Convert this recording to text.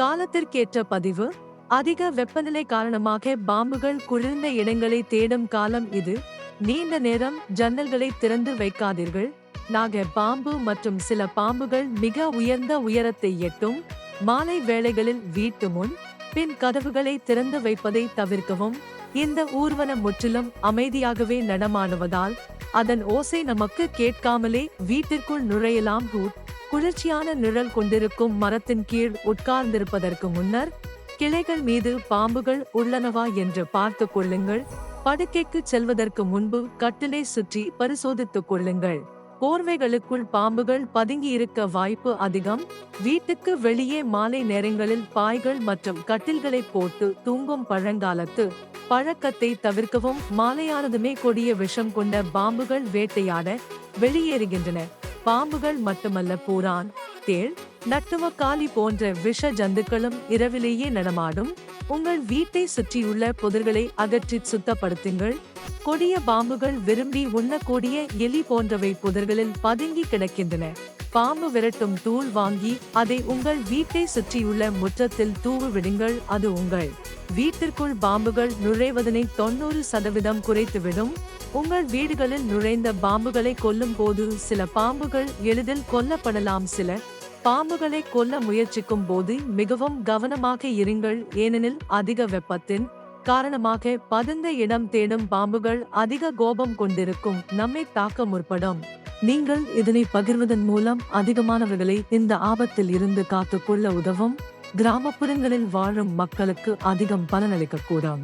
காலத்திற்கேற்ற பதிவு அதிக வெப்பநிலை காரணமாக பாம்புகள் குளிர்ந்த இடங்களை தேடும் காலம் இது. நீண்ட நேரம் ஜன்னல்களை திறந்து வைக்காதீர்கள். நாக பாம்பு மற்றும் சில பாம்புகள் மிக உயர்ந்த உயரத்தை எட்டும். மாலை வேளைகளில் வீட்டு முன் பின் கதவுகளை திறந்து வைப்பதை தவிர்க்கவும். இந்த ஊர்வனம் முற்றிலும் அமைதியாகவே நடமாடுவதால் அதன் ஓசை நமக்கு கேட்காமலே வீட்டிற்குள் நுழையலாம் ரூட் குளிர்ச்சியான நிழல் கொண்டிருக்கும் மரத்தின் கீழ் உட்கார்ந்திருப்பதற்கு முன்னர் கிளைகள் மீது பாம்புகள் உள்ளனவா என்று பார்த்துக் கொள்ளுங்கள். படுக்கைக்கு செல்வதற்கு முன்பு கட்டிலை சுற்றி பரிசோதித்துக் கொள்ளுங்கள். போர்வைகளுக்குள் பாம்புகள் பதுங்கி இருக்க வாய்ப்பு அதிகம். வீட்டுக்கு வெளியே மாலை நேரங்களில் பாய்கள் மற்றும் கட்டில்களை போட்டு தூங்கும் பழங்காலத்து பழக்கத்தை தவிர்க்கவும் மாலையானதுமே கொடிய விஷம் கொண்ட பாம்புகள் வேட்டையாட வெளியேறுகின்றன. பாம்புகள் மட்டுமல்ல பூரான் தேள் நட்டுவக்காலி போன்ற விஷ ஜந்துக்களும் இரவிலேயே நடமாடும். உங்கள் வீட்டை சுற்றியுள்ள புதர்களை அகற்றி சுத்தப்படுத்துங்கள். கொடிய பாம்புகள் விரும்பி உண்ணக்கூடிய எலி போன்றவை புதர்களில் பதுங்கி கிடக்கின்றன. பாம்பு விரட்டும் தூள் வாங்கி அதை உங்கள் வீட்டை சுற்றியுள்ள முற்றத்தில் தூவு விடுங்கள் அது உங்கள் வீட்டிற்குள் பாம்புகள் நுழைவதனை தொண்ணூறு சதவீதம் குறைத்துவிடும். உங்கள் வீடுகளில் நுழைந்த பாம்புகளை கொல்லும் போது சில பாம்புகள் எளிதில் கொல்லப்படலாம். சில பாம்புகளை கொல்ல முயற்சிக்கும் போது மிகவும் கவனமாக இருங்கள். ஏனெனில் அதிக வெப்பத்தின் காரணமாக பதுந்த இடம் தேடும் பாம்புகள் அதிக கோபம் கொண்டிருக்கும். நம்மை தாக்க முற்படும். நீங்கள் இதனை பகிர்வதன் மூலம் அதிகமானவர்களை இந்த ஆபத்தில் இருந்து காத்துக்கொள்ள உதவும். கிராமப்புறங்களில் வாழும் மக்களுக்கு அதிகம் பலனளிக்கக்கூடும்